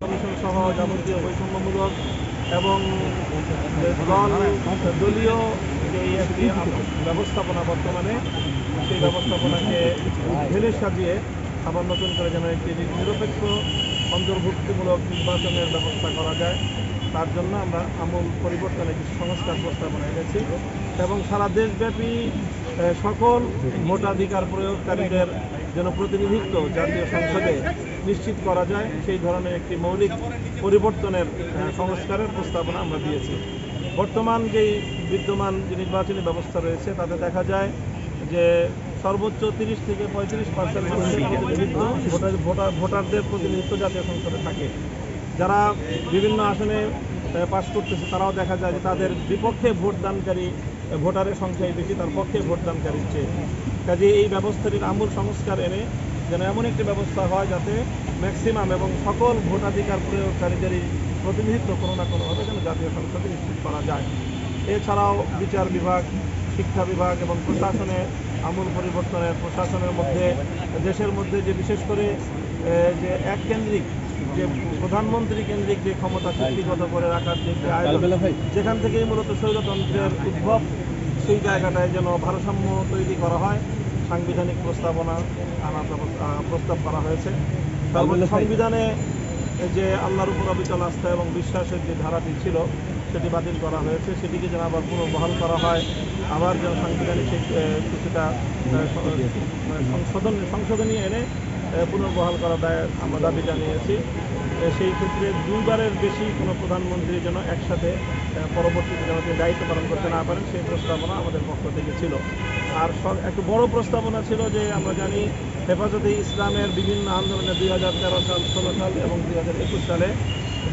Commission সহ যাবতীয় বৈষম্যমূলক এবং দল, দলীয় যে একটি ব্যবস্থাপনা বর্তমানে, সেই ব্যবস্থাপনাকে ঢেলে সাজিয়ে আবার নতুন করে যেন একটি নিরপেক্ষ, অন্তর্ভুক্তিমূলক নির্বাচনের ব্যবস্থা করা যায়। তার জন্য আমরা আমূল পরিবর্তনে কিছু সংস্কার প্রস্তাবনা এনেছি এবং সারা দেশব্যাপী সকল ভোটাধিকার প্রয়োগকারীদের যেন প্রতিনিধিত্ব জাতীয় সংসদে নিশ্চিত করা যায়। সেই ধরনের একটি মৌলিক পরিবর্তনের সংস্কারের প্রস্তাবনা আমরা দিয়েছি। বর্তমান যেই বিদ্যমান যে নির্বাচনী ব্যবস্থা রয়েছে, তাতে দেখা যায় যে সর্বোচ্চ তিরিশ থেকে পঁয়ত্রিশ পার্সেন্ট মানুষের প্রতিনিধিত্ব ভোটার ভোটার, ভোটারদের প্রতিনিধিত্ব জাতীয় সংসদে থাকে। যারা বিভিন্ন আসনে পাশ করতেছে, তারাও দেখা যায় যে তাদের বিপক্ষে ভোটদানকারী ভোটারের সংখ্যাই বেশি, তার পক্ষে ভোটদানকারীর চেয়ে। কাজে এই ব্যবস্থাটির আমূল সংস্কার এনে যেন এমন একটি ব্যবস্থা হয় যাতে ম্যাক্সিমাম এবং সকল ভোটাধিকার প্রয়োগকারীদেরই প্রতিনিধিত্ব কোনো না কোনোভাবে যেন জাতীয় সংসদে নিশ্চিত করা যায়। এছাড়াও বিচার বিভাগ শিক্ষা বিভাগ এবং প্রশাসনে আমূল পরিবর্তনের প্রশাসনের মধ্যে দেশের মধ্যে যে বিশেষ করে যে এক কেন্দ্রিক যে প্রধানমন্ত্রী কেন্দ্রিক যে ক্ষমতা চুক্তিগত করে রাখার যে আয়োজন যেখান থেকেই মূলত স্বৈরতন্ত্রের উদ্ভব সেই জায়গাটায় যেন ভারসাম্য তৈরি করা হয় সাংবিধানিক প্রস্তাবনা আনার প্রস্তাব করা হয়েছে। তারপর সংবিধানে যে আল্লাহর উপর অবিচল আস্থা এবং বিশ্বাসের যে ধারাটি ছিল সেটি বাতিল করা হয়েছে। সেটিকে যেন আবার পুনর্বহাল করা হয়। আবার যেন সাংবিধানিক সেই, কিছুটা সংশোধন সংশোধনী এনে পুনর্বহাল করা দায় আমরা দাবি জানিয়েছি। সেই ক্ষেত্রে দুইবারের বেশি কোনো প্রধানমন্ত্রী যেন একসাথে পরবর্তীতে যেন তিনি দায়িত্ব পালন করতে না পারেন, সেই প্রস্তাবনা আমাদের পক্ষ থেকে ছিল। আর সব, একটু বড় প্রস্তাবনা ছিল যে আমরা জানি, হেফাজতে ইসলামের বিভিন্ন আন্দোলনে দুই হাজার তেরো সাল, ষোলো সাল এবং দুই হাজার একুশ সালে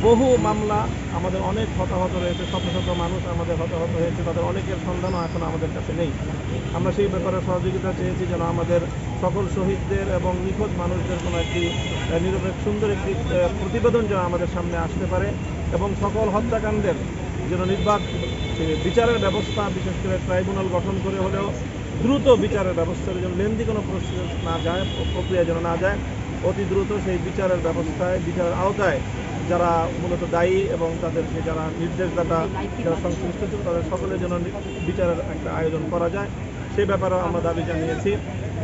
বহু মামলা, আমাদের অনেক হতাহত রয়েছে, শত শত মানুষ আমাদের হতাহত হয়েছে, তাদের অনেকের সন্ধানও এখন আমাদের কাছে নেই। আমরা সেই ব্যাপারে সহযোগিতা চেয়েছি যেন আমাদের সকল শহীদদের এবং নিখোঁজ মানুষদের কোনো একটি নিরপেক্ষ, সুন্দর একটি প্রতিবেদন যেন আমাদের সামনে আসতে পারে এবং সকল হত্যাকাণ্ডের যেন নির্বাক বিচারের ব্যবস্থা, বিশেষ করে ট্রাইব্যুনাল গঠন করে হলেও দ্রুত বিচারের ব্যবস্থা যেন লেন্দি কোনো প্রসেস না যায়, প্রক্রিয়া যেন না যায়, অতি দ্রুত সেই বিচারের ব্যবস্থায়, বিচারের আওতায় যারা মূলত দায়ী এবং তাদেরকে যারা নির্দেশদাতা, যারা সংশ্লিষ্ট ছিল, তাদের সকলের জন্য বিচারের একটা আয়োজন করা যায়। সেই ব্যাপারেও আমরা দাবি জানিয়েছি।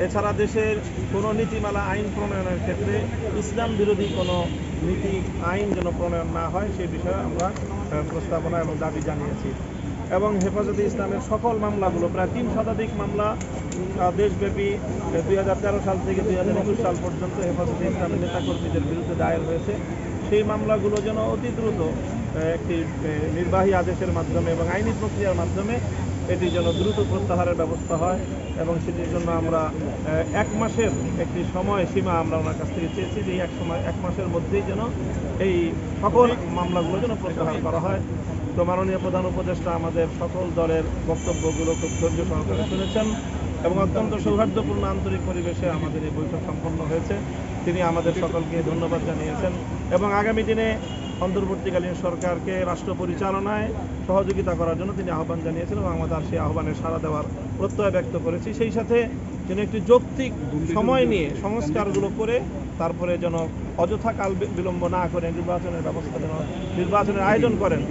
এছাড়া দেশের কোনো নীতিমালা, আইন প্রণয়নের ক্ষেত্রে ইসলাম বিরোধী কোনো নীতি, আইন যেন প্রণয়ন না হয়, সেই বিষয়ে আমরা প্রস্তাবনা এবং দাবি জানিয়েছি। এবং হেফাজতে ইসলামের সকল মামলাগুলো, প্রায় তিন শতাধিক মামলা দেশব্যাপী দুই হাজার তেরো সাল থেকে দুই হাজার একুশ সাল পর্যন্ত হেফাজতে ইসলামের নেতাকর্মীদের বিরুদ্ধে দায়ের হয়েছে। সেই মামলাগুলো যেন অতি দ্রুত একটি নির্বাহী আদেশের মাধ্যমে এবং আইনি প্রক্রিয়ার মাধ্যমে এটি যেন দ্রুত প্রত্যাহারের ব্যবস্থা হয় এবং সেটির জন্য আমরা এক মাসের একটি সময় সীমা আমরা ওনার কাছ থেকে চেয়েছি যে এক সময়, এক মাসের মধ্যেই যেন এই সকল মামলাগুলো যেন প্রত্যাহার করা হয়। তো মাননীয় প্রধান উপদেষ্টা আমাদের সকল দলের বক্তব্যগুলো খুব ধৈর্য সহকারে শুনেছেন এবং অত্যন্ত সৌহার্দ্যপূর্ণ আন্তরিক পরিবেশে আমাদের এই বৈঠক সম্পন্ন হয়েছে। তিনি আমাদের সকলকে ধন্যবাদ জানিয়েছেন এবং আগামী দিনে অন্তর্বর্তীকালীন সরকারকে রাষ্ট্র পরিচালনায় সহযোগিতা করার জন্য তিনি আহ্বান জানিয়েছেন এবং আমরা তার সেই আহ্বানে সাড়া দেওয়ার প্রত্যয় ব্যক্ত করেছি। সেই সাথে যেন একটি যৌক্তিক সময় নিয়ে সংস্কারগুলো করে তারপরে যেন অযথা কাল বিলম্ব না করে নির্বাচনের ব্যবস্থা যেন নির্বাচনের আয়োজন করেন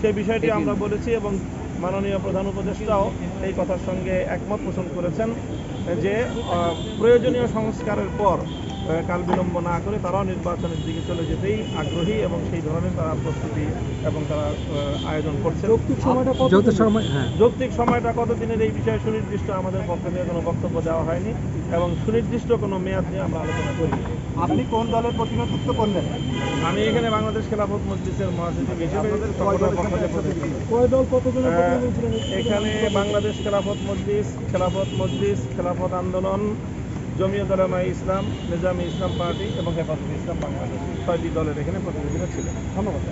সেই বিষয়টি আমরা বলেছি এবং মাননীয় প্রধান উপদেষ্টাও এই কথার সঙ্গে একমত পোষণ করেছেন যে প্রয়োজনীয় সংস্কারের পর কাল বিলম্ব না করে তারাও নির্বাচনের দিকে চলে যেতেই আগ্রহী এবং সেই ধরনের তারা প্রস্তুতি এবং তারা আয়োজন করছে সময় হ্যাঁ। যৌক্তিক সময়টা কতদিনের এই বিষয়ে সুনির্দিষ্ট আমাদের পক্ষ থেকে কোনো বক্তব্য দেওয়া হয়নি এবং সুনির্দিষ্ট কোনো মেয়াদ নিয়ে আমরা আলোচনা করি আপনি কোন দলের প্রতিনিধিত্ব করলেন? আমি এখানে বাংলাদেশ খেলাফত মসজিদের মহাসচিব হিসেবে এখানে বাংলাদেশ খেলাফত মজলিস খেলাফত মজলিস খেলাফত আন্দোলন জমিয়ত উলামায়ে ইসলাম, নিজামী ইসলাম পার্টি এবং হেফাজত ইসলাম বাংলাদেশ। ছয়টি দলের এখানে প্রতিনিধিরা ছিলেন। ধন্যবাদ।